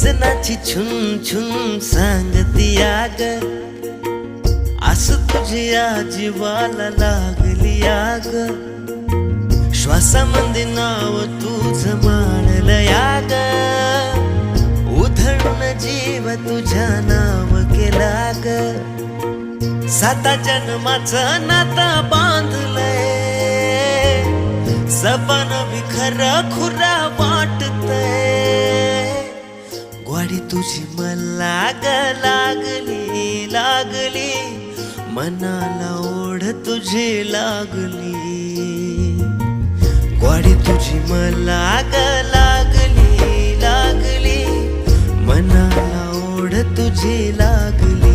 वजनाची छुम छुम सांगती आग. आस तुझ्या जीवाला लागली आग. श्वासामध्ये नाव तुझ मानलं याग. उधळून जीव तुझ्या नाव केला ग साता जन्माचा नाता बांधलंय. सपन बिखर खुरा वाटतय साडी तुझी मन लाग लागली लागली. मनाला ओढ तुझी लागली. ग्वाडी तुझी मन लाग लागली लागली. मनाला ओढ तुझी लागली.